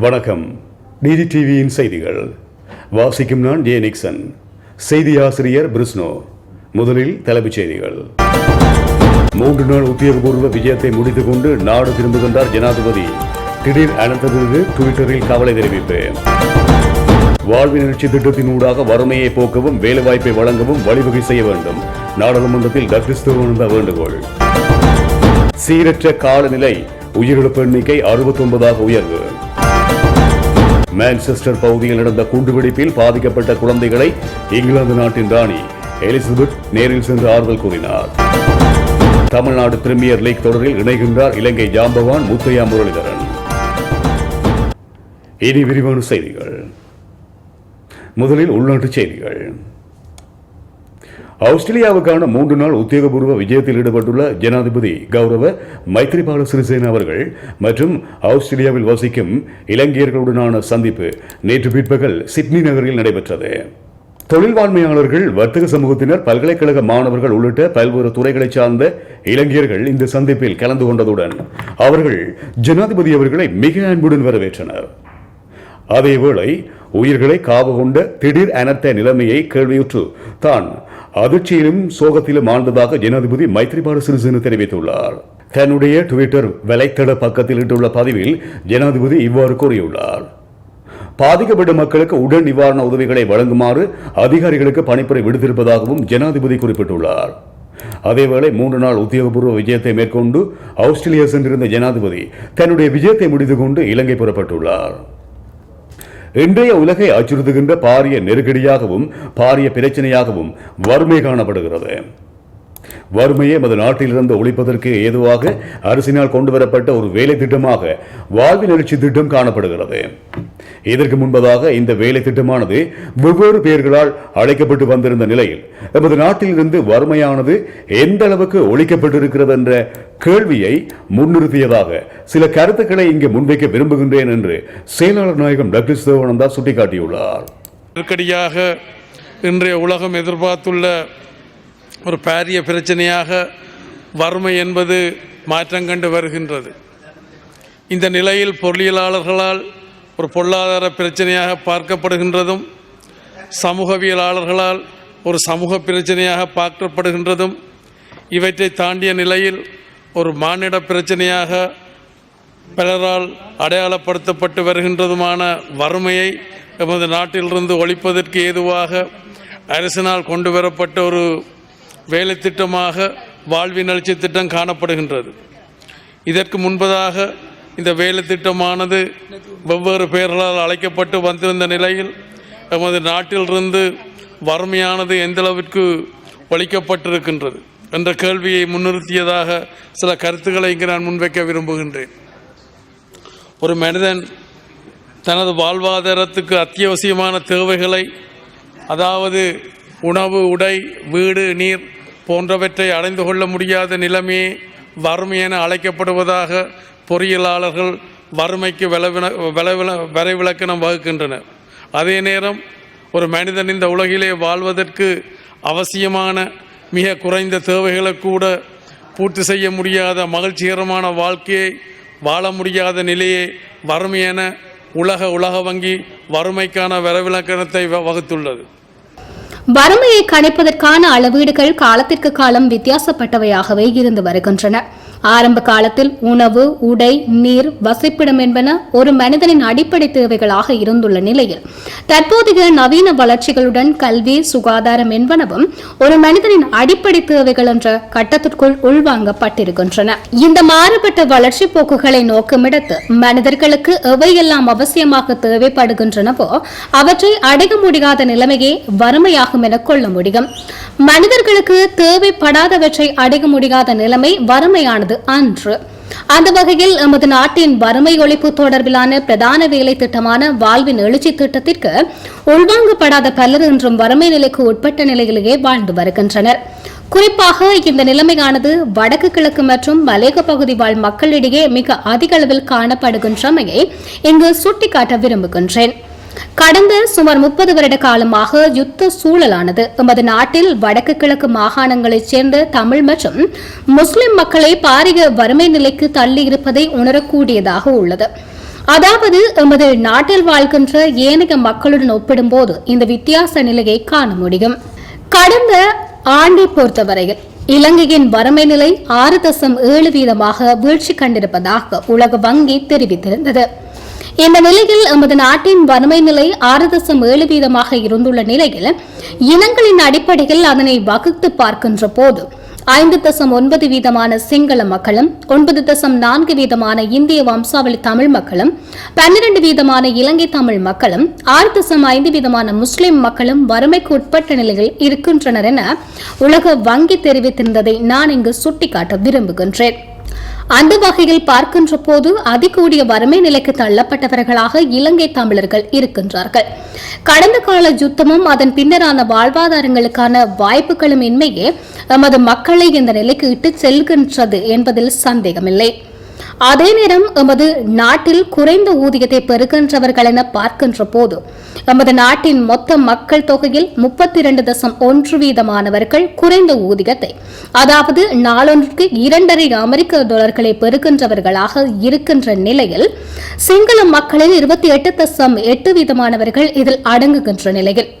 வணக்கம். டிடி டிவியின் செய்திகள். வாசிக்கும் நான் ஜே நிக்சன். செய்தி ஆசிரியர் பிரிஸ்னோ முதலில் தலைப்புச் செய்திகள். மூன்று நாள் உத்தியோகபூர்வ விஜயத்தை முடித்துக் கொண்டு நாடு திரும்புகின்றார் ஜனாதிபதி. திடீர் அனந்ததுக்கு டுவிட்டரில் கவலை தெரிவிப்பு வாழ்வின் திட்டத்தின் திட்டத்தினூடாக வறுமையை போக்கவும் வேலைவாய்ப்பை வழங்கவும் வழிவகை செய்ய வேண்டும். நாடாளுமன்றத்தில் டக்ளஸ் திருவனந்த வேண்டுகோள். சீரற்ற காலநிலை. உயிரிழப்பு எண்ணிக்கை அறுபத்தி ஒன்பதாக உயர்வு. மான்செஸ்டர் பகுதியில் நடந்த குண்டுவெடிப்பில் பாதிக்கப்பட்ட குழந்தைகளை இங்கிலாந்து நாட்டின் ராணி எலிசபெத் நேரில் சென்று ஆறுதல் கூறினார். தமிழ்நாடு பிரீமியர் லீக் தொடரில் இணைகின்றார் இலங்கை ஜாம்பவான் முத்தையா முரளிதரன். இனி விரிவான செய்திகள். முதலில் உள்நாட்டுச் செய்திகள். ஆஸ்திரேலியாவுக்கான மூன்று நாள் உத்தியோகபூர்வ விஜயத்தில் ஈடுபட்டுள்ள ஜனாதிபதி கௌரவ மைத்ரிபால சிறிசேன அவர்கள் மற்றும் ஆஸ்திரேலியாவில் வசிக்கும் இலங்கையர்களுடனான சந்திப்பு நேற்று பிற்பகல் சிட்னி நகரில் நடைபெற்றது. தொழில்வாண்மையாளர்கள் வர்த்தக சமூகத்தினர் பல்கலைக்கழக மாணவர்கள் உள்ளிட்ட பல்வேறு துறைகளைச் சார்ந்த இளைஞர்கள் இந்த சந்திப்பில் கலந்து கொண்டதுடன் அவர்கள் ஜனாதிபதி அவர்களை மிக அன்புடன் வரவேற்றனர். அதேவேளை உயிர்களை காவு கொண்ட திடீர் அனர்த்த நிலைமையை கேள்வியுற்று தான் அதிர்ச்சியிலும் சோகத்திலும் ஆழ்ந்ததாக ஜனாதிபதி மைத்ரிபால சிறிசேன தெரிவித்துள்ளார். தன்னுடைய டுவிட்டர் வலைத்தள பக்கத்தில் இட்டுள்ள பதிவில் ஜனாதிபதி இவ்வாறு கூறியுள்ளார். பாதிக்கப்பட்ட மக்களுக்கு உடல் நிவாரண உதவிகளை வழங்குமாறு அதிகாரிகளுக்கு பணிப்புரை விடுத்திருப்பதாகவும் ஜனாதிபதி குறிப்பிட்டுள்ளார். அதேவேளை மூன்று நாள் உத்தியோகபூர்வ விஜயத்தை மேற்கொண்டு ஆஸ்திரேலியா சென்றிருந்த ஜனாதிபதி தன்னுடைய விஜயத்தை முடிந்து கொண்டு இலங்கை புறப்பட்டுள்ளார். இன்றைய உலகை அச்சுறுத்துகின்ற பாரிய நெருக்கடியாகவும் பாரிய பிரச்சனையாகவும் வறுமை காணப்படுகிறது. வறுமையை நமது நாட்டிலிருந்து ஒழிப்பதற்கு ஏதுவாக அரசினால் கொண்டு வரப்பட்ட ஒரு வேலை திட்டமாக வாழ்வின் எழுச்சி திட்டம் காணப்படுகிறது. இதற்கு முன்பதாக இந்த வேலை திட்டமானது வெவ்வேறு பெயர்களால் அழைக்கப்பட்டு வந்திருந்த நிலையில் நமது நாட்டிலிருந்து வறுமையானது எந்த அளவுக்கு ஒழிக்கப்பட்டிருக்கிறது என்ற கேள்வியை முன்னிறுத்தியதாக சில கருத்துக்களை இங்கு முன்வைக்க விரும்புகின்றேன் என்று செயலாளர் நாயகம் டாக்டர் சிவானந்தா சுட்டிக்காட்டியுள்ளார். நெருக்கடியாக இன்றைய உலகம் எதிர்பார்த்துள்ள ஒரு பாரிய பிரச்சனையாக வறுமை என்பது மாற்றம் கண்டு வருகின்றது. இந்த நிலையில் பொருளியலாளர்களால் ஒரு பொருளாதார பிரச்சனையாக பார்க்கப்படுகின்றதும் சமூகவியலாளர்களால் ஒரு சமூக பிரச்சனையாக பார்க்கப்படுகின்றதும் இவற்றை தாண்டிய நிலையில் ஒரு மானிட பிரச்சனையாக பலரால் அடையாளப்படுத்தப்பட்டு வருகின்றதுமான வறுமையை எமது நாட்டிலிருந்து ஒழிப்பதற்கு ஏதுவாக அரசினால் கொண்டு வரப்பட்ட ஒரு வேலை திட்டமாக வாழ்வின் எழுச்சி திட்டம் காணப்படுகின்றது. இதற்கு முன்பதாக இந்த வேலை திட்டமானது வெவ்வேறு பெயர்களால் அழைக்கப்பட்டு வந்திருந்த நிலையில் எமது நாட்டிலிருந்து வறுமையானது எந்தளவிற்கு ஒழிக்கப்பட்டிருக்கின்றது என்ற கேள்வியை முன்னிறுத்தியதாக சில கருத்துக்களை இங்கு நான் முன்வைக்க விரும்புகின்றேன். ஒரு மனிதன் தனது வாழ்வாதாரத்துக்கு அத்தியாவசியமான தேவைகளை அதாவது உணவு உடை வீடு நீர் போன்றவற்றை அடைந்து கொள்ள முடியாத நிலைமையே வறுமை என அழைக்கப்படுவதாக பொறியியலாளர்கள் வறுமைக்கு விளவின விளவில வரைவிலக்கணம் வகுக்கின்றனர். அதே நேரம் ஒரு மனிதன் இந்த உலகிலே வாழ்வதற்கு அவசியமான மிக குறைந்த தேவைகளை கூட பூர்த்தி செய்ய முடியாத மகிழ்ச்சிகரமான வாழ்க்கையை வாழ முடியாத நிலையே வறுமை என உலக உலக வங்கி வறுமைக்கான வரவிலக்கணத்தை வ- வகுத்துள்ளது. வறுமையை கணிப்பதற்கான அளவீடுகள் காலத்திற்கு காலம் வித்தியாசப்பட்டவையாகவே இருந்து வருகின்றன. ஆரம்ப காலத்தில் உணவு உடை நீர் வசிப்பிடம் என்பன ஒரு மனிதனின் அடிப்படை தேவைகளாக இருந்துள்ள நிலையில் தற்போதைய நவீன வளர்ச்சிகளுடன் கல்வி சுகாதாரம் என்பனவும் ஒரு மனிதனின் அடிப்படை தேவைகள் என்ற கட்டத்திற்குள் உள்வாங்கப்பட்டிருக்கின்றன. இந்த மாறுபட்ட வளர்ச்சி போக்குகளை நோக்கமிடத்து மனிதர்களுக்கு எவையெல்லாம் அவசியமாக தேவைப்படுகின்றனவோ அவற்றை அடைய முடியாத நிலைமையே வறுமையாகும் என கொள்ள முடியும். மனிதர்களுக்கு தேவைப்படாதவற்றை அடைய முடியாத நிலைமை வறுமையானது அன்று. அந்த வகையில் எமது நாட்டின் வறுமை ஒழிப்பு தொடர்பிலான பிரதான வேலை திட்டமான வாழ்வின் எழுச்சி திட்டத்திற்கு உள்வாங்கப்படாத பலர் இன்றும் வறுமை நிலைக்கு உட்பட்ட நிலையிலேயே வாழ்ந்து வருகின்றனர். குறிப்பாக இந்த நிலைமையானது வடக்கு கிழக்கு மற்றும் மலேக பகுதி வாழ் மக்களிடையே மிக அதிக அளவில் காணப்படுகின்றமையை இங்கு சுட்டிக்காட்ட விரும்புகின்றேன். கடந்த சுமார் முப்பது வருட காலமாக யுத்த சூழலானது. எமது நாட்டில் வடக்கு கிழக்கு மாகாணங்களைச் சேர்ந்த தமிழ் மற்றும் முஸ்லிம் மக்களை பாரிய வறுமை நிலைக்கு தள்ளி இருப்பதை உணரக்கூடியதாக உள்ளது. அதாவது எமது நாட்டில் வாழ்கின்ற ஏனைய மக்களுடன் ஒப்பிடும்போது இந்த வித்தியாச நிலையை காண முடியும். கடந்த ஆண்டை பொறுத்தவரையில் இலங்கையின் வறுமை நிலை ஆறு தசம் ஏழு வீதமாக வீழ்ச்சி கண்டிருப்பதாக உலக வங்கி தெரிவித்திருந்தது. இந்த நிலையில் எமது நாட்டின் வறுமை நிலை ஆறு தசம் ஏழு வீதமாக இருந்துள்ள நிலையில் இனங்களின் அடிப்படையில் அதனை வகுத்து பார்க்கின்ற போது ஐந்து தசம் ஒன்பது வீதமான சிங்கள மக்களும் ஒன்பது தசம் நான்கு வீதமான இந்திய வம்சாவளி தமிழ் மக்களும் பன்னிரண்டு வீதமான இலங்கை தமிழ் மக்களும் ஆறு தசம் ஐந்து வீதமான முஸ்லிம் மக்களும் வறுமைக்கு உட்பட்ட நிலையில் இருக்கின்றனர் என உலக வங்கி தெரிவித்திருந்ததை நான் இங்கு சுட்டிக்காட்ட விரும்புகின்றேன். அந்த வகையில் பார்க்கின்ற போது அதிகூடிய வறுமை நிலைக்கு தள்ளப்பட்டவர்களாக இலங்கை தமிழர்கள் இருக்கின்றார்கள். கடந்த கால யுத்தமும் அதன் பின்னரான வாழ்வாதாரங்களுக்கான வாய்ப்புகளும் இன்மையே நமது மக்களை இந்த நிலைக்கு இட்டு செல்கின்றது என்பதில் சந்தேகமில்லை. அதே நேரம் எமது நாட்டில் குறைந்த ஊதியத்தை பெறுகின்றவர்கள் என பார்க்கின்ற போது எமது நாட்டின் மொத்த மக்கள் தொகையில் முப்பத்தி இரண்டு தசம் ஒன்று வீதமானவர்கள் குறைந்த ஊதியத்தை அதாவது நாளொன்றுக்கு இரண்டரை அமெரிக்க டாலர்களை பெறுகின்றவர்களாக இருக்கின்ற நிலையில் சிங்கள மக்களில் இருபத்தி எட்டு தசம் எட்டு வீதமானவர்கள் இதில் அடங்குகின்ற நிலையில்.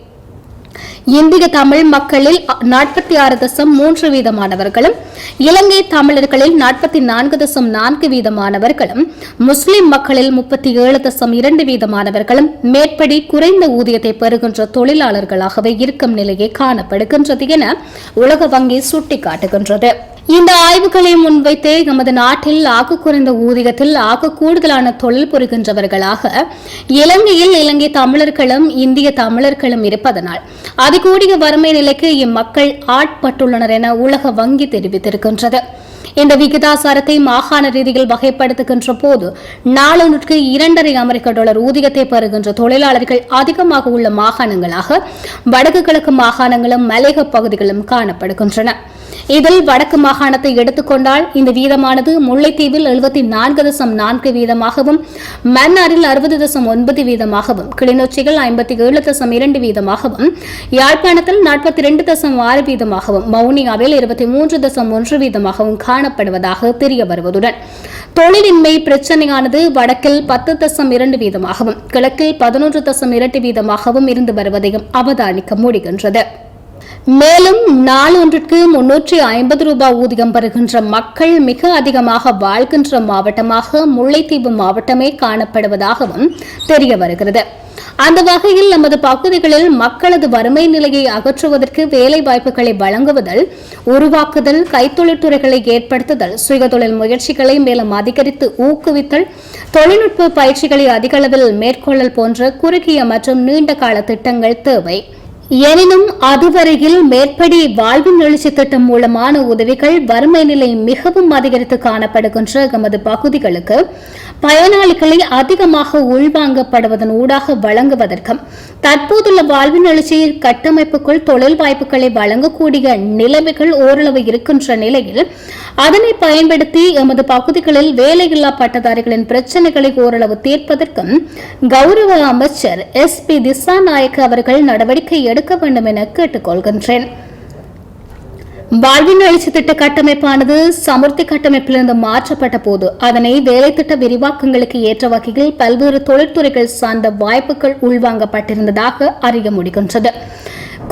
இந்திய தமிழ் மக்களில் நாற்பத்தி ஆறு தசம் மூன்று வீதமானவர்களும் இலங்கை தமிழர்களில் நாற்பத்தி நான்கு தசம் நான்கு வீதமானவர்களும் முஸ்லிம் மக்களில் முப்பத்தி ஏழு தசம் இரண்டு வீதமானவர்களும் மேற்படி குறைந்த ஊதியத்தை பெறுகின்ற தொழிலாளர்களாகவே இருக்கும் நிலையே காணப்படுகின்றது என உலக வங்கி சுட்டிக்காட்டுகின்றது. இந்த ஆய்வுகளை முன்வைத்தே எமது நாட்டில் ஆக்கு குறைந்த ஊதியத்தில் ஆக்கு கூடுதலான தொழில் புரிகின்றவர்களாக இலங்கையில் இலங்கை தமிழர்களும் இந்திய தமிழர்களும் இருப்பதனால் அதிகூடிய வறுமை நிலைக்கு இம்மக்கள் ஆட்பட்டுள்ளனர் என உலக வங்கி தெரிவித்திருக்கின்றது. இந்த விகிதாசாரத்தை மாகாண ரீதியில் வகைப்படுத்துகின்ற போது நாளொன்றுக்கு இரண்டரை அமெரிக்க டாலர் ஊதியத்தை பெறுகின்ற தொழிலாளர்கள் அதிகமாக உள்ள மாகாணங்களாக வடக்கு கிழக்கு மாகாணங்களும் மலையக பகுதிகளும் காணப்படுகின்றன. இதில் வடக்கு மாகாணத்தை எடுத்துக்கொண்டால் இந்த வீதமானது முல்லைத்தீவில் எழுபத்தி நான்கு தசம் நான்கு வீதமாகவும் மன்னாரில் அறுபது தசம் ஒன்பது வீதமாகவும் கிளிநொச்சியில் ஐம்பத்தி ஏழு தசம் இரண்டு வீதமாகவும் யாழ்ப்பாணத்தில் நாற்பத்தி இரண்டு தசம் ஆறு வீதமாகவும் மவுனியாவில் இருபத்தி மூன்று தசம் ஒன்று வீதமாகவும் காணப்படுவதாக தெரிய வருவதுடன் தொழிலின்மை பிரச்சனையானது வடக்கில் பத்து தசம் இரண்டு வீதமாகவும் கிழக்கில் பதினொன்று தசம் இரண்டு வீதமாகவும் இருந்து வருவதையும் அவதானிக்க முடிகின்றது. மேலும் நாளொன்றுக்கு முன்னூற்றி ஐம்பது ரூபாய் ஊதியம் பெறுகின்ற மக்கள் மிக அதிகமாக வாழ்கின்ற மாவட்டமாக முல்லைத்தீவு மாவட்டமே காணப்படுவதாகவும் தெரிய வருகிறது. அந்த வகையில் நமது பகுதிகளில் மக்களது வறுமை நிலையை அகற்றுவதற்கு வேலை வாய்ப்புகளை வழங்குவதல் உருவாக்குதல் கைத்தொழிற்துறைகளை ஏற்படுத்துதல் சுயதொழில் முயற்சிகளை மேலும் அதிகரித்து ஊக்குவித்தல் தொழில்நுட்ப பயிற்சிகளை அதிகளவில் மேற்கொள்ளல் போன்ற குறுகிய மற்றும் நீண்ட கால திட்டங்கள் தேவை. எனினும் அதுவரையில் மேற்படி வாழ்வின் எழுச்சி திட்டம் மூலமான உதவிகள் வறுமை நிலை மிகவும் அதிகரித்து காணப்படுகின்ற எமது பகுதிகளுக்கு பயனாளிகளை அதிகமாக உள்வாங்கப்படுவதன் ஊடாக வழங்குவதற்கும் தற்போதுள்ள வாழ்வின் எழுச்சி கட்டமைப்புக்குள் தொழில் வாய்ப்புகளை வழங்கக்கூடிய நிலைமைகள் ஓரளவு இருக்கின்ற நிலையில் அதனை பயன்படுத்தி எமது பகுதிகளில் வேலையில்லா பட்டதாரிகளின் பிரச்சினைகளை ஓரளவு தீர்ப்பதற்கும் கௌரவ அமைச்சர் எஸ் பி திசாநாயக் அவர்கள் நடவடிக்கை எடுக்க வேண்டும் என கேட்டுக்கொள்கின்றேன். வாழ்வின் எழுச்சி திட்ட கட்டமைப்பானது சமுர்த்தி கட்டமைப்பிலிருந்து மாற்றப்பட்ட போது அதனை வேலை திட்ட விரிவாக்கங்களுக்கு ஏற்ற வகையில் பல்வேறு தொழில்துறைகள் சார்ந்த வாய்ப்புகள் உள்வாங்கப்பட்டிருந்ததாக அறிய முடிகின்றது.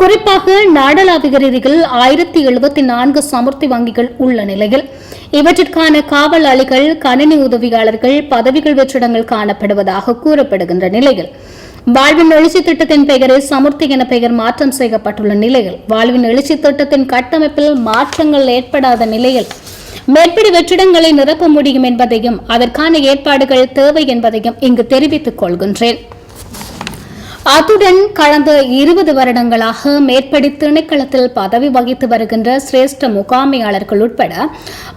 குறிப்பாக நாடளாவிய ரீதியில் ஆயிரத்தி எழுபத்தி நான்கு சமுர்த்தி வங்கிகள் உள்ள நிலையில் இவற்றிற்கான காவலாளிகள் கணினி உதவியாளர்கள் பதவிகள் வெற்றிடங்கள் காணப்படுவதாக கூறப்படுகின்ற நிலையில் வாழ்வின் எழுச்சி திட்டத்தின் பெயரில் சமுர்த்தி என பெயர் மாற்றம் செய்யப்பட்டுள்ள நிலையில் வாழ்வின் எழுச்சி திட்டத்தின் கட்டமைப்பில் மாற்றங்கள் ஏற்படாத நிலையில் மேற்படி வெற்றிடங்களை நிரப்ப முடியும் என்பதையும் அதற்கான ஏற்பாடுகள் தேவை என்பதையும் இங்கு தெரிவித்துக் கொள்கின்றேன். அத்துடன் கடந்த இருபது வருடங்களாக மேற்படி திணைக்களத்தில் பதவி வகித்து வருகின்ற சிரேஷ்ட முகாமையாளர்கள் உட்பட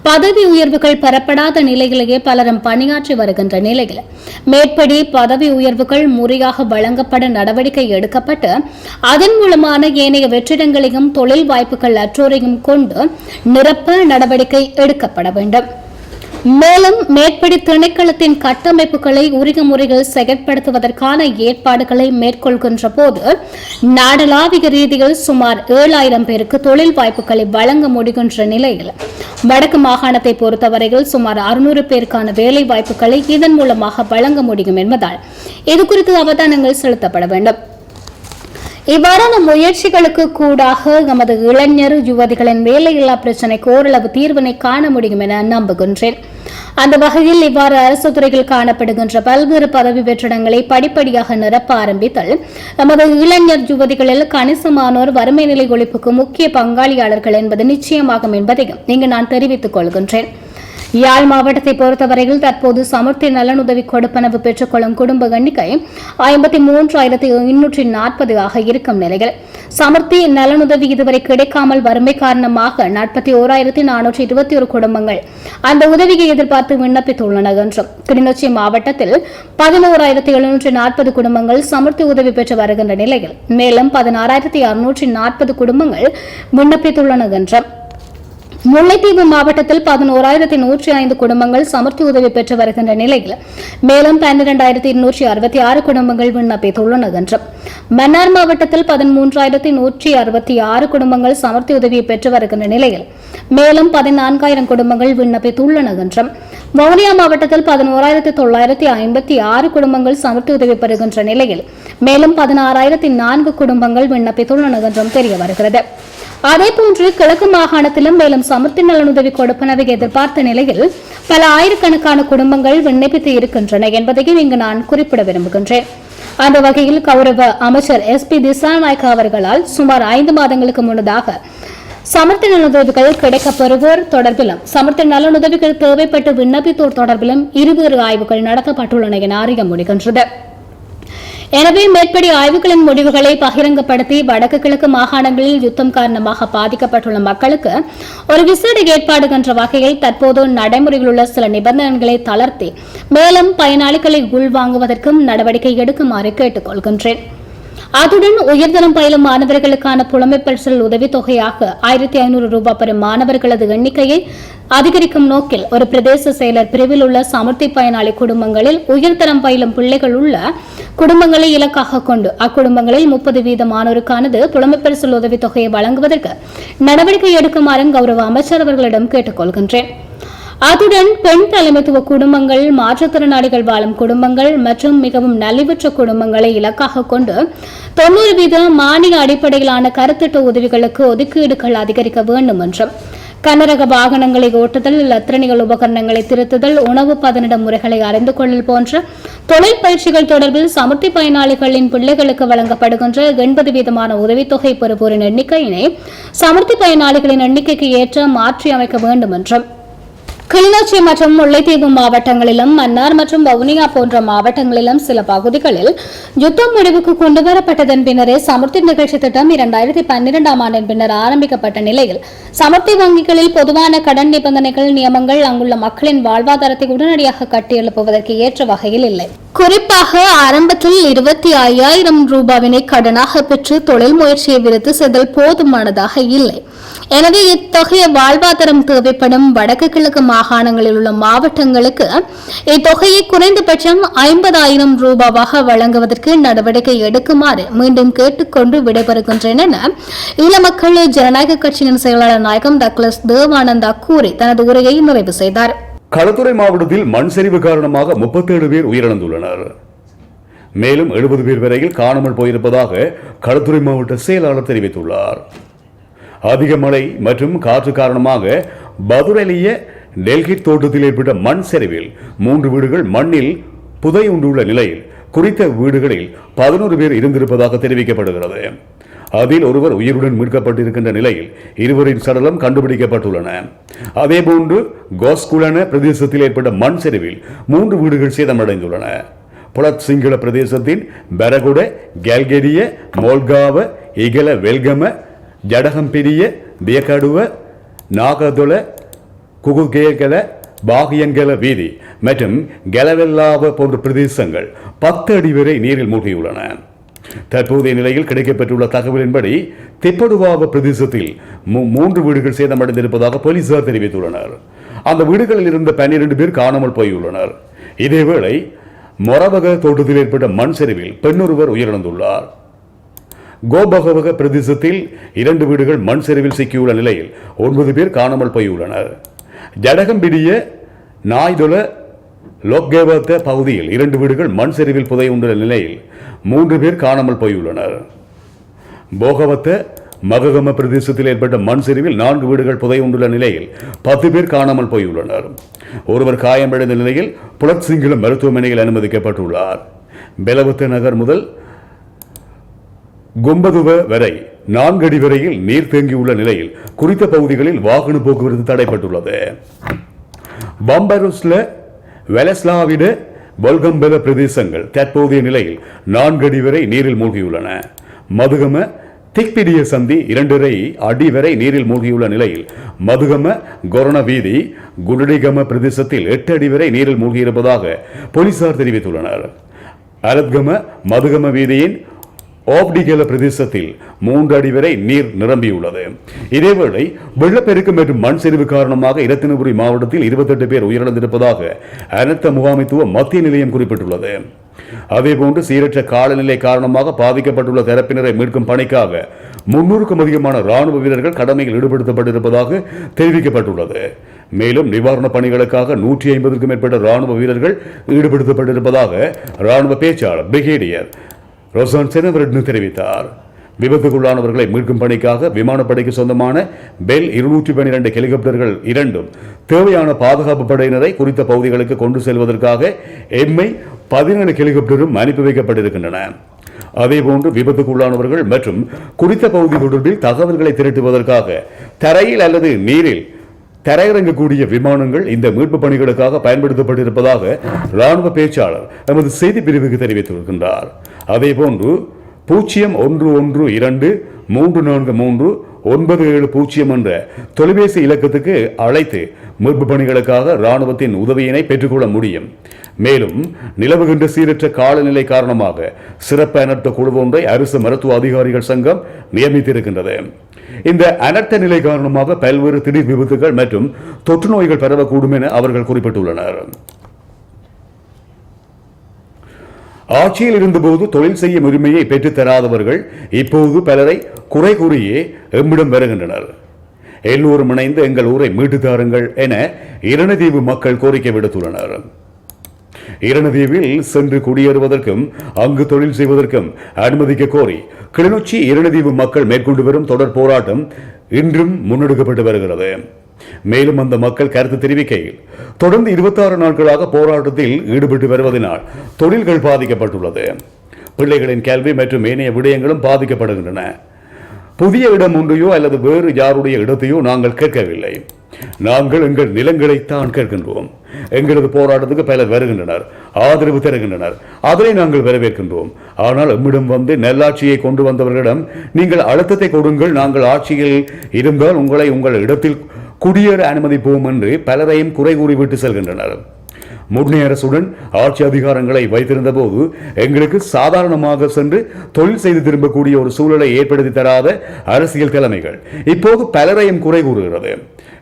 பதவி உயர்வுகள் பெறப்படாத நிலையிலேயே பலரும் பணியாற்றி வருகின்ற நிலையில் மேற்படி பதவி உயர்வுகள் முறையாக வழங்கப்பட நடவடிக்கை எடுக்கப்பட்டு அதன் மூலமான ஏனைய வெற்றிடங்களையும் தொழில் வாய்ப்புகள் அற்றோரையும் கொண்டு நிரப்ப நடவடிக்கை எடுக்கப்பட வேண்டும். மேலும் மேற்படி திணைக்களத்தின் கட்டமைப்புகளை உரிய முறையில் செயற்படுத்துவதற்கான ஏற்பாடுகளை மேற்கொள்கின்ற போது நாடளாவிய ரீதியில் சுமார் ஏழாயிரம் பேருக்கு தொழில் வாய்ப்புகளை வழங்க முடிகின்ற நிலையில் வடக்கு மாகாணத்தை பொறுத்தவரையில் சுமார் அறுநூறு பேருக்கான வேலை வாய்ப்புகளை இதன் மூலமாக வழங்க முடியும் என்பதால் இதுகுறித்து அவதானங்கள் செலுத்தப்பட வேண்டும். இவ்வாறான முயற்சிகளுக்கு கூடாக நமது இளைஞர் யுவதிகளின் வேலையில்லா பிரச்சினைக்கு ஓரளவு தீர்வினை காண முடியும் என நம்புகின்றேன். அந்த வகையில் இவ்வாறு அரசு துறையில் காணப்படுகின்ற பல்வேறு பதவி வெற்றிடங்களை படிப்படியாக நிரப்ப ஆரம்பித்தல் நமது இளைஞர் யுவதிகளில் கணிசமானோர் வறுமை நிலை ஒழிப்புக்கு முக்கிய பங்காளியாளர்கள் என்பது நிச்சயமாகும் என்பதையும் இங்கு நான் தெரிவித்துக் கொள்கின்றேன். யாழ் மாவட்டத்தை பொறுத்தவரையில் தற்போது சமர்த்தி நலனுதவி கொடுப்பனவு பெற்றுக்கொள்ளும் குடும்ப எண்ணிக்கை ஐம்பத்தி மூன்றாயிரத்தி எண்ணூற்றி நாற்பது ஆக இருக்கும் நிலையில். சமுர்த்தி நலனுதவி இதுவரை கிடைக்காமல் வறுமை காரணமாக நாற்பத்தி ஓராயிரத்தி நானூற்றி இருபத்தி ஒரு குடும்பங்கள் அந்த உதவியை எதிர்பார்த்து விண்ணப்பித்துள்ளன என்றும். கிளிநொச்சி மாவட்டத்தில் பதினோராயிரத்தி எழுநூற்றி நாற்பது குடும்பங்கள் சமர்த்தி உதவி பெற்று வருகின்ற நிலையில். மேலும் பதினாறாயிரத்தி அறுநூற்றி நாற்பது குடும்பங்கள் விண்ணப்பித்துள்ளன என்றும். முல்லைத்தீவு மாவட்டத்தில் பதினோராயிரத்தி நூற்றி ஐந்து குடும்பங்கள் சமர்த்தி உதவி பெற்று வருகின்ற நிலையில் மேலும் பன்னிரண்டாயிரத்தி இருநூற்றி அறுபத்தி ஆறு குடும்பங்கள் விண்ணப்பித்துள்ளன என்றும் மன்னார் மாவட்டத்தில் பதிமூன்றாயிரத்தி நூற்றி அறுபத்தி ஆறு குடும்பங்கள் சமர்த்தி உதவியை பெற்று வருகின்ற நிலையில் மேலும் பதினான்காயிரம் குடும்பங்கள் விண்ணப்பித்துள்ளன என்றும். வவுனியா மாவட்டத்தில் பதினோராயிரத்தி தொள்ளாயிரத்தி ஐம்பத்தி ஆறு குடும்பங்கள் சமர்த்தி உதவி பெறுகின்ற நிலையில் மேலும் பதினாறாயிரத்தி நான்கு குடும்பங்கள் விண்ணப்பித்துள்ளன என்றும் தெரிய வருகிறது. அதேபோன்று கிழக்கு மாகாணத்திலும் மேலும் சமர்த்தி நலனுதவி கொடுப்பனவை எதிர்பார்த்த நிலையில் பல ஆயிரக்கணக்கான குடும்பங்கள் விண்ணப்பித்து இருக்கின்றன என்பதையும் இங்கு நான் குறிப்பிட விரும்புகின்றேன். அந்த வகையில் கௌரவ அமைச்சர் எஸ் பி திசாநாயக்க அவர்களால் சுமார் ஐந்து மாதங்களுக்கு முன்னதாக சமர்த்த நலனுதவிகள் கிடைக்கப்பெறுவோர் தொடர்பிலும் சமர்த்த நலனுதவிகள் தேவைப்பட்டு விண்ணப்பித்தோர் தொடர்பிலும் இருவேறு ஆய்வுகள் நடத்தப்பட்டுள்ளன என அறிய முடிகின்றது. எனவே மேற்படி ஆய்வுகளின் முடிவுகளை பகிரங்கப்படுத்தி வடக்கு கிழக்கு மாகாணங்களில் யுத்தம் காரணமாக பாதிக்கப்பட்டுள்ள மக்களுக்கு ஒரு விசேட ஏற்பாடு என்ற வகையில் தற்போது நடைமுறையில் உள்ள சில நிபந்தனைகளை தளர்த்தி மேலும் பயனாளிகளை உள்வாங்குவதற்கும் நடவடிக்கை எடுக்குமாறு கேட்டுக் கொள்கின்றேன் அதுடன் உயர்தரம் பயிலும் மாணவர்களுக்கான புலமைப்பரிசல் உதவித்தொகையாக ஆயிரத்தி ஐநூறு ரூபாய் பெறும் மாணவர்களது எண்ணிக்கையை அதிகரிக்கும் நோக்கில் ஒரு பிரதேச செயலர் பிரிவில் உள்ள சமர்த்தி பயனாளி குடும்பங்களில் உயர்தரம் பயிலும் பிள்ளைகள் உள்ள குடும்பங்களை இலக்காக கொண்டு அக்குடும்பங்களில் முப்பது வீதமானோருக்கானது புலமை பரிசல் உதவித்தொகையை வழங்குவதற்கு நடவடிக்கை எடுக்குமாறு கௌரவ அமைச்சர் அவர்களிடம் கேட்டுக் கொள்கின்றேன் அதுடன் பெண் தலைமைத்துவ குடும்பங்கள் மாற்றுத்திறனாளிகள் வாழும் குடும்பங்கள் மற்றும் மிகவும் நலிவுற்ற குடும்பங்களை இலக்காக கொண்டு தொண்ணூறு வீத மானிய அடிப்படையிலான கருத்திட்ட உதவிகளுக்கு ஒதுக்கீடுகள் அதிகரிக்க வேண்டும் என்றும் கனரக வாகனங்களை ஓட்டுதல் லத்திரணிகள் உபகரணங்களை திருத்துதல் உணவு பதனிட முறைகளை அறிந்து கொள்ளல் போன்ற தொழில் பயிற்சிகள் தொடர்பில் சமுர்த்தி பயனாளிகளின் பிள்ளைகளுக்கு வழங்கப்படுகின்ற எண்பது வீதமான உதவித்தொகை பெறுவோரின் எண்ணிக்கையினை சமுர்த்தி பயனாளிகளின் எண்ணிக்கைக்கு ஏற்ற மாற்றி அமைக்க வேண்டும் என்றும் கிளிநொச்சி மற்றும் முல்லைத்தீவு மாவட்டங்களிலும் மன்னார் மற்றும் வவுனியா போன்ற மாவட்டங்களிலும் சில பகுதிகளில் யுத்தம் முடிவுக்கு கொண்டுவரப்பட்டதன் பின்னரே சமர்த்தி நிகழ்ச்சி திட்டம் இரண்டாயிரத்தி பன்னிரெண்டாம் ஆண்டின் பின்னர் ஆரம்பிக்கப்பட்ட நிலையில் சமர்த்தி வங்கிகளில் பொதுவான கடன் நிபந்தனைகள் நியமங்கள் அங்குள்ள மக்களின் வாழ்வாதாரத்தை உடனடியாக கட்டியெழுப்புவதற்கு ஏற்ற வகையில் இல்லை. குறிப்பாக ஆரம்பத்தில் இருபத்தி ஐயாயிரம் ரூபாவினை கடனாக பெற்று தொழில் முயற்சியை விருத்து செய்தல் போதுமானதாக இல்லை. எனவே இத்தொகைய வாழ்வாதாரம் தேவைப்படும் வடக்கு கிழக்கு மாகாணங்களில் உள்ள மாவட்டங்களுக்கு இத்தொகையை குறைந்தபட்சம் ஐம்பதாயிரம் ரூபாவாக வழங்குவதற்கு நடவடிக்கை எடுக்குமாறு மீண்டும் கேட்டுக்கொண்டு விடைபெறுகின்றன என ஈழ மக்கள் ஜனநாயக கட்சியின் செயலாளர் நாயகம் டக்ளஸ் தேவானந்தா கூறி தனது உரையை நிறைவு செய்தார். களத்துறை மாவட்டத்தில் மண் சரிவு காரணமாக முப்பத்தேழு பேர் உயிரிழந்துள்ளனர். மேலும் எழுபது பேர் வரையில் காணாமல் போயிருப்பதாக களத்துறை மாவட்ட செயலாளர் தெரிவித்துள்ளார். அதிக மழை மற்றும் காற்று காரணமாக பதுரலிய டெல்கிட் தோட்டத்தில் ஏற்பட்ட மண் சரிவில் மூன்று வீடுகள் மண்ணில் புதையுண்டுள்ள நிலையில் குறித்த வீடுகளில் பதினோரு பேர் இருந்திருப்பதாக தெரிவிக்கப்படுகிறது. அதில் ஒருவர் உயிருடன் மீட்கப்பட்டிருக்கின்ற நிலையில் இருவரின் சடலம் கண்டுபிடிக்கப்பட்டுள்ளன. அதேபோன்று கோஸ்குலன பிரதேசத்தில் ஏற்பட்ட மண் சரிவில் மூன்று வீடுகள் சேதமடைந்துள்ளன. புலத் சிங்கள பிரதேசத்தின் பெரகுட கேல்கெரிய மோல்காவ இகல வெல்கம ஜடகம்பிரிய வியக்கடுவ நாகதுல குகுகேகல பாகியன்கல வீதி மற்றும் கெலவெல்லாவ போன்ற பிரதேசங்கள் பத்து அடி வரை நீரில் மூழ்கியுள்ளன. தற்போதைய நிலையில் கிடைக்கப்பெற்றுள்ள தகவலின்படி திப்படுவாவ பிரதேசத்தில் மூன்று வீடுகள் சேதமடைந்திருப்பதாக போலீசார் தெரிவித்துள்ளனர். அந்த வீடுகளில் இருந்த பன்னிரண்டு பேர் காணாமல் போயுள்ளனர். இதேவேளை மொரவக தோட்டத்தில் ஏற்பட்ட மண் சரிவில் பெண்ணொருவர் உயிரிழந்துள்ளார். கோபகவக பிரதேசத்தில் இரண்டு வீடுகள் மண் சரிவில் சிக்கியுள்ள நிலையில் ஒன்பது பேர் காணாமல் போயுள்ளனர். ஜடகம்பிடிய நாய்தொல லோக்கேவத்த பகுதியில் இரண்டு வீடுகள் மண் சரிவில் புதையுண்டுள்ள நிலையில் மூன்று பேர் காணாமல் போயுள்ளனர். போகவத்த மககம பிரதேசத்தில் ஏற்பட்ட மண் சரிவில் நான்கு வீடுகள் புதையுண்டுள்ள நிலையில் பத்து பேர் காணாமல் போயுள்ளனர். ஒருவர் காயமடைந்த நிலையில் புலத் சிங்கள மருத்துவமனையில் அனுமதிக்கப்பட்டுள்ளார். பெலவத்த நகர் முதல் கும்பதுவ வரை நான்கு அடி வரையில் நீர் தேங்கியுள்ள நிலையில் குறித்த பகுதிகளில் வாகன போக்குவரத்து தடைப்பட்டுள்ளது. பம்பருஸ்ல வெலஸ்லாவிட பொல்கம்பெல பிரதேசங்கள் தற்போதைய நிலையில் நான்கு அடி வரை நீரில் மூழ்கியுள்ளன. மதுகம திக்பிடிய சந்தி இரண்டரை அடி வரை நீரில் மூழ்கியுள்ள நிலையில் மதுகம கொரோன வீதி குடடிகம பிரதேசத்தில் எட்டு அடி வரை நீரில் மூழ்கியிருப்பதாக போலீசார் தெரிவித்துள்ளனர். அலத்கம மதுகம வீதியின் ஆப்டிகேல பிரதேசத்தில் மூன்று அடி வரை நீர் நிரம்பியுள்ளது. இதேவேளை வெள்ளப்பெருக்கு மற்றும் மண் சரிவு காரணமாக இரத்தினபுரி மாவட்டத்தில் இருபத்தெட்டு பேர் உயிரிழந்திருப்பதாக அனர்த்த முகாமைத்துவ மத்திய நிலையம் குறிப்பிட்டுள்ளது. அதேபோன்று சீரற்ற காலநிலை காரணமாக பாதிக்கப்பட்டுள்ள தரப்பினரை மீட்கும் பணிக்காக முன்னூறுக்கும் அதிகமான ராணுவ வீரர்கள் கடமையில் ஈடுபடுத்தப்பட்டிருப்பதாக தெரிவிக்கப்பட்டுள்ளது. மேலும் நிவாரணப் பணிகளுக்காக நூற்றி ஐம்பதுக்கும் மேற்பட்ட ராணுவ வீரர்கள் ஈடுபடுத்தப்பட்டிருப்பதாக ராணுவ பேச்சாளர் பிரிகேடியர் ரோசான் செனவரட்னு தெரிவித்தார். விபத்துக்குள்ளானவர்களை மீட்கும் பணிக்காக விமானப்படைக்கு சொந்தமான பெல் இருநூற்றி பன்னிரண்டு ஹெலிகாப்டர்கள் இரண்டும் தேவையான பாதுகாப்பு படையினரை குறித்த பகுதிகளுக்கு கொண்டு செல்வதற்காக எம்ஐ பதினேழு ஹெலிகாப்டரும் அனுப்பி வைக்கப்பட்டிருக்கின்றன. அதேபோன்று விபத்துக்குள்ளானவர்கள் மற்றும் குறித்த பகுதி தொடர்பில் தகவல்களை திரட்டுவதற்காக தரையில் அல்லது நீரில் தரையிறங்கக்கூடிய விமானங்கள் இந்த மீட்பு பணிகளுக்காக பயன்படுத்தப்பட்டிருப்பதாக ராணுவ பேச்சாளர் எமது செய்தி பிரிவுக்கு தெரிவித்திருக்கின்றார். அதேபோன்று பூஜ்ஜியம் ஒன்று ஒன்று இரண்டு மூன்று நான்கு மூன்று ஒன்பது ஏழு பூஜ்ஜியம் என்ற தொலைபேசி இலக்கத்துக்கு அழைத்து மீட்பு பணிகளுக்காக இராணுவத்தின் உதவியினை பெற்றுக்கொள்ள முடியும். மேலும் நிலவுகின்ற சீரற்ற காலநிலை காரணமாக சிறப்பு அனர்த்த குழு ஒன்றை அரசு மருத்துவ அதிகாரிகள் சங்கம் நியமித்திருக்கின்றது. இந்த அனர்த்த நிலை காரணமாக பல்வேறு திடீர் விபத்துகள் மற்றும் தொற்று நோய்கள் பரவக்கூடும் என அவர்கள் குறிப்பிட்டுள்ளனர். ஆட்சியில் இருந்தபோது தொழில் செய்யும் உரிமையை பெற்றுத்தராதவர்கள் இப்போது பலரை குறை கூறியே எம்மிடம் வருகின்றனர். எல்லோரும் இணைந்து எங்கள் ஊரை மீட்டு தாருங்கள் என இரணதீவு மக்கள் கோரிக்கை விடுத்துள்ளனர். இரணதீவில் சென்று குடியேறுவதற்கும் அங்கு தொழில் செய்வதற்கும் அனுமதிக்க கோரி கிளிநொச்சி இரணதீவு மக்கள் மேற்கொண்டு வரும் தொடர் போராட்டம் இன்றும் முன்னெடுக்கப்பட்டு வருகிறது. மேலும் அந்த மக்கள் கருத்து தெரிவிக்கையில் தொடர்ந்து இருபத்தாறு நாட்களாக போராட்டத்தில் ஈடுபட்டு வருவதனால் தொழில்கள் பாதிக்கப்பட்டுள்ளது. பிள்ளைகளின் கல்வி மற்றும் ஏனைய விடயங்களும் பாதிக்கப்படுகின்றன. புதிய இடம் ஒன்றையோ அல்லது வேறு யாருடைய இடத்தையோ நாங்கள் கேட்கவில்லை. நாங்கள் எங்கள் நிலங்களைத்தான் கேட்கின்றோம். எங்களது போராட்டத்துக்கு பலர் வருகின்றனர் ஆதரவு தருகின்றனர். அதனை நாங்கள் வரவேற்கின்றோம். ஆனால் எம்மிடம் வந்து நல்லாட்சியை கொண்டு வந்தவர்களிடம் நீங்கள் அழுத்தத்தை கொடுங்கள். நாங்கள் ஆட்சியில் இருந்தால் உங்களை உங்கள் இடத்தில் குடியேற அனுமதிப்போம் என்று பலரையும் குறை கூறிவிட்டு செல்கின்றனர். முன்னே அரசுடன் ஆட்சி அதிகாரங்களை வைத்திருந்த போது எங்களுக்கு சாதாரணமாக சென்று தொழில் செய்து திரும்பக்கூடிய ஒரு சூழலை ஏற்படுத்தி தராத அரசியல் தலைமைகள் இப்போது பலரையும் குறை கூறுகிறது.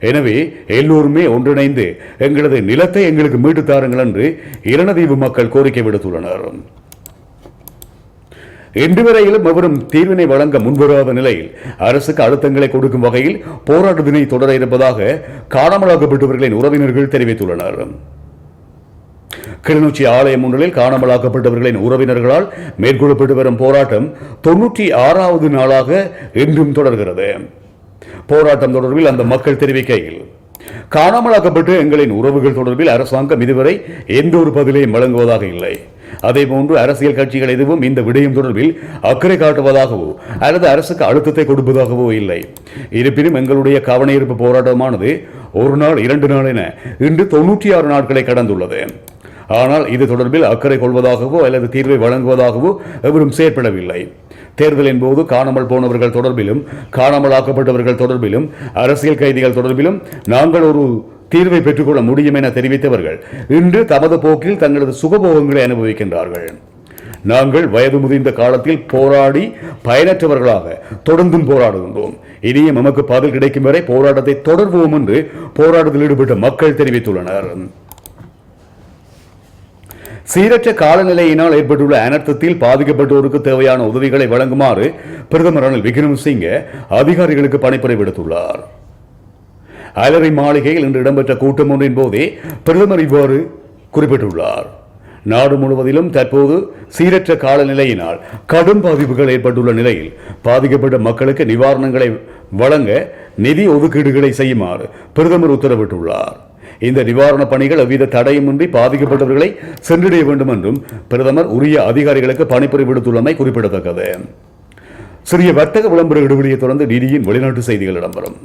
எனவே எல்லோருமே ஒன்றிணைந்து எங்களது நிலத்தை எங்களுக்கு மீட்டு தாருங்கள் என்று இரணதீவு மக்கள் கோரிக்கை விடுத்துள்ளனர். இன்று வரையிலும் எவரும் தீர்வினை வழங்க முன்வராத நிலையில் அரசுக்கு அழுத்தங்களை கொடுக்கும் வகையில் போராட்டத்தினை தொடர இருப்பதாக காணாமலாக்கப்பட்டவர்களின் உறவினர்கள் தெரிவித்துள்ளனர். கிளிநொச்சி ஆலயம் ஒன்றில் காணாமலாக்கப்பட்டவர்களின் உறவினர்களால் மேற்கொள்ளப்பட்டு வரும் போராட்டம் தொன்னூற்றி ஆறாவது நாளாக இன்றும் தொடர்கிறது. போராட்டம் தொடர்பில் அந்த மக்கள் தெரிவிக்கையில் காணாமலாக்கப்பட்டு எங்களின் உறவுகள் தொடர்பில் அரசாங்கம் இதுவரை எந்த ஒரு பதிலையும் வழங்குவதாக இல்லை. அதேபோன்று அரசியல் கட்சிகள் எதுவும் இந்த விடயம் தொடர்பில் அக்கறை காட்டுவதாகவோ அல்லது அரசுக்கு அழுத்தத்தை கொடுப்பதாகவோ இல்லை. இருப்பினும் எங்களுடைய கவனஈர்ப்பு போராட்டமானது ஒரு நாள் இரண்டு நாள் என இன்று தொன்னூற்றி ஆறு நாட்களை கடந்துள்ளது. ஆனால் இது தொடர்பில் அக்கறை கொள்வதாகவோ அல்லது தீர்வை வழங்குவதாகவோ எவரும் செயற்படவில்லை. தேர்தலின் போது காணாமல் போனவர்கள் தொடர்பிலும் காணாமல் ஆக்கப்பட்டவர்கள் தொடர்பிலும் அரசியல் கைதிகள் தொடர்பிலும் நாங்கள் ஒரு தீர்வை பெற்றுக்கொள்ள முடியும் என தெரிவித்தவர்கள் இன்று தமது போக்கில் தங்களது சுகபோகங்களை அனுபவிக்கின்றார்கள். நாங்கள் வயது முதிர்ந்த காலத்தில் போராடி பயனற்றவர்களாக தொடர்ந்தும் போராடுகின்றோம். இனியும் நமக்கு பதில் கிடைக்கும் வரை போராட்டத்தை தொடர்வோம் என்று போராட்டத்தில் ஈடுபட்ட மக்கள் தெரிவித்துள்ளனர். சீரற்ற காலநிலையினால் ஏற்பட்டுள்ள அனர்த்தத்தில் பாதிக்கப்பட்டோருக்கு தேவையான உதவிகளை வழங்குமாறு பிரதமர் ரணில் விக்ரமசிங்க அதிகாரிகளுக்கு பணிப்புரை விடுத்துள்ளார். அலரி மாளிகையில் இன்று இடம்பெற்ற கூட்டம் ஒன்றின் போதே பிரதமர் இவ்வாறு குறிப்பிட்டுள்ளார். நாடு முழுவதிலும் தற்போது சீரற்ற காலநிலையினால் கடும் பாதிப்புகள் ஏற்பட்டுள்ள நிலையில் பாதிக்கப்பட்ட மக்களுக்கு நிவாரணங்களை வழங்க நிதி ஒதுக்கீடுகளை செய்யுமாறு பிரதமர் உத்தரவிட்டுள்ளார். இந்த நிவாரணப் பணிகள் எவ்வித தடையுமின்றி பாதிக்கப்பட்டவர்களை சென்றடைய வேண்டும் என்றும் பிரதமர் உரிய அதிகாரிகளுக்கு பணிப்புரை விடுத்துள்ளமை குறிப்பிடத்தக்கது. சிறிய வர்த்தக விளம்பர இடுவெளியை தொடர்ந்து டிடியின் வெளிநாட்டு செய்திகள் இடம்பெறும்.